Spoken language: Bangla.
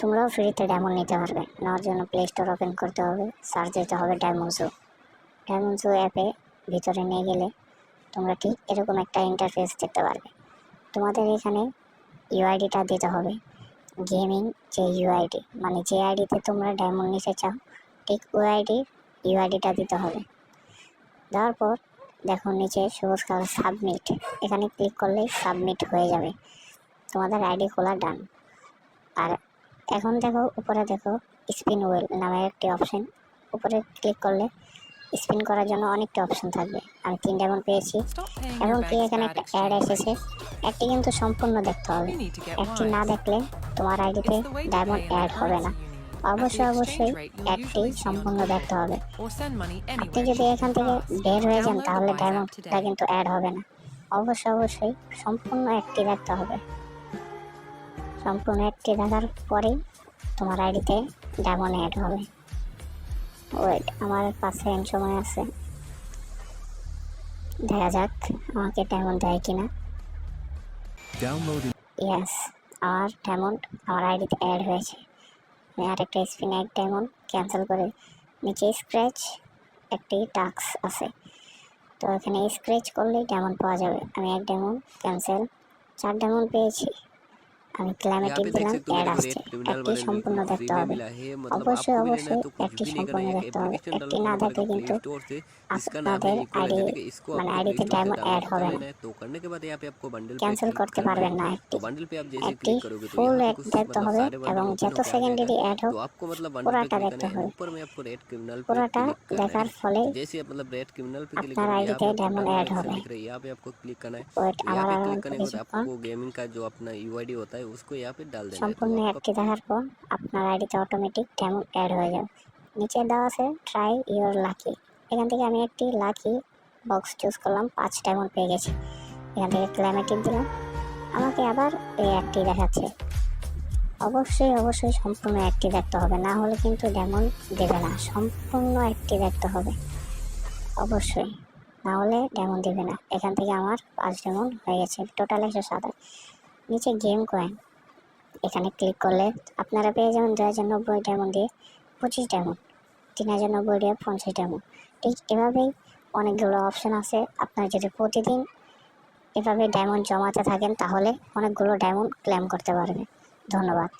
তোমরাও ফ্রিতে ডায়মন্ড নিতে পারবে। নেওয়ার জন্য প্লে স্টোর ওপেন করতে হবে সার্চ দিতে হবে ডায়মন্ডসো ডায়মন্ডসো অ্যাপে ভিতরে নিয়ে গেলে তোমরা ঠিক এরকম একটা ইন্টারফেস দেখতে পারবে। তোমাদের এখানে ইউআইডিটা দিতে হবে। গেমিং যে ইউআইডি মানে যে আইডিতে তোমরা ডায়মন্ড নিতে চাও, ঠিক ওই আইডির ইউআইডিটা দিতে হবে। দেওয়ার পর দেখো নিচে সবুজ কালার সাবমিট এখানে ক্লিক করলেই সাবমিট হয়ে যাবে। তোমাদের আইডি খোলা ডান আর এখন দেখো উপরে দেখো স্পিন ওয়েল নামে একটি অপশন উপরে ক্লিক করলে স্পিন করার জন্য অনেকটা অপশন থাকবে। আমি তিন ডায়মন্ড পেয়েছি। এখন কি এখানে একটা অ্যাড এসেছে? একটি কিন্তু সম্পূর্ণ দেখতে হবে। একটি না দেখলে তোমার আইডিতে ডায়মন্ড অ্যাড হবে না. অবশ্যই অবশ্যই on সম্পূর্ণ দেখতে হবে। আপনি যদি এখান থেকে বের হয়ে যান তাহলে ডায়মন্ডটা কিন্তু অ্যাড হবে না। অবশ্যই অবশ্যই সম্পূর্ণ একটি দেখতে হবে। সম্পূর্ণ একটি দেখার পরেই তোমার আইডিতে ডায়মন্ড অ্যাড হবে। ওয়েট আমার পাশে সেকেন্ড সময় আছে। দেখা যাক আমাকে ডায়মন্ড দেয় কিনা. ইয়াস আমার ডায়মন্ড আমার আইডিতে অ্যাড হয়েছে। আমি আরেকটা স্পিন এক ডায়মন্ড ক্যান্সেল করে নিচে স্ক্র্যাচ একটি টাস্ক আছে। তো এখানে স্ক্র্যাচ করলেই ডায়মন্ড পাওয়া যাবে। আমি এক ডায়মন্ড ক্যান্সেল চার ডায়মন্ড পেয়েছি। আমি यहाँ ক্লাইমেটিক पे देख দিলাম सकते हो অ্যাড मेरे को আসছে रेड क्रिमिनल একটি वाले সম্পূর্ণ फ्री দেখতে में হবে मिला है मतलब অবশ্যই आपको भी लेना অবশ্যই है तो कुछ একটি भी नहीं সম্পূর্ণ करना है দেখতে হবে एप्लीकेशन একটি डाउनलोड না करना দেখলে पड़ेगा কিন্তু प्ले स्टोर से इसका नाम है আপনাদের इक्वल আইডি ठीक है इसको মানে आपको আইডিতে प्ले स्टोर से ডায়মন্ড অ্যাড डाउनलोड হবে कर না लेना है तो करने के बाद यहाँ पे आपको बंडल पे ক্যান্সেল क्लिक করতে करना পারবেন है না तो একটি बंडल पे आप जैसे একটি क्लिक करोगे तो ফুল यहाँ पे এক कुछ দেখতে मतलब হবে सारे बंडल এবং ओपन যত होकर आ সেকেন্ডারি जाएगा অ্যাড হোক तो आपको मतलब बंडल पे পুরাটা क्लिक দেখতে करना है হবে ऊपर में आपको रेड क्रिमिनल पे পুরাটা क्लिक करना দেখার है ফলে तो जैसे आप मतलब रेड क्रिमिनल पे क्लिक আপনার करोगे यहाँ আইডিতে पे आपको डायमंड ऐड डायमंड হবে दिख रहा है यहाँ पे आपको क्लिक करना है ওয়েট तो यहाँ আমার पे আর क्लिक करने के बाद কিছুক্ষণ आपको गेमिंग का जो अपना यूआईडी होता है সম্পূর্ণ অ্যাপটি দেখার পর আপনার আইডিতে অটোমেটিক ট্যাম অ্যাড হয়ে যাবে। নিচে দেওয়া আছে ট্রাই ইওর লাকি এখান থেকে আমি একটি লাকি বক্স চুজ করলাম পাঁচ ডায়মন্ড পেয়ে গেছি। এখান থেকে ক্লাইমেটিক দিলাম। আমাকে আবার এই অ্যাপটি দেখাচ্ছে। অবশ্যই অবশ্যই সম্পূর্ণ অ্যাপটি দেখতে হবে না হলে কিন্তু ডেমন দেবে না সম্পূর্ণ অ্যাপটি দেখতে হবে। অবশ্যই না হলে ডেমন দেবে না। এখান থেকে আমার পাঁচ ডেমন হয়ে গেছে টোটাল একশো সাতাশ নিচে গেম কয়েন এখানে ক্লিক করলে আপনারা পেয়ে যাবেন দু হাজার নব্বই ডায়মন্ড দিয়ে পঁচিশ ডায়মন্ড তিন হাজার নব্বই দিয়ে পঞ্চাশ ডায়মন্ড ঠিক এভাবেই অনেকগুলো অপশন আছে। আপনারা যদি প্রতিদিন এভাবে ডায়মন্ড জমাতে থাকেন, তাহলে অনেকগুলো ডায়মন্ড ক্লেম করতে পারবেন। ধন্যবাদ।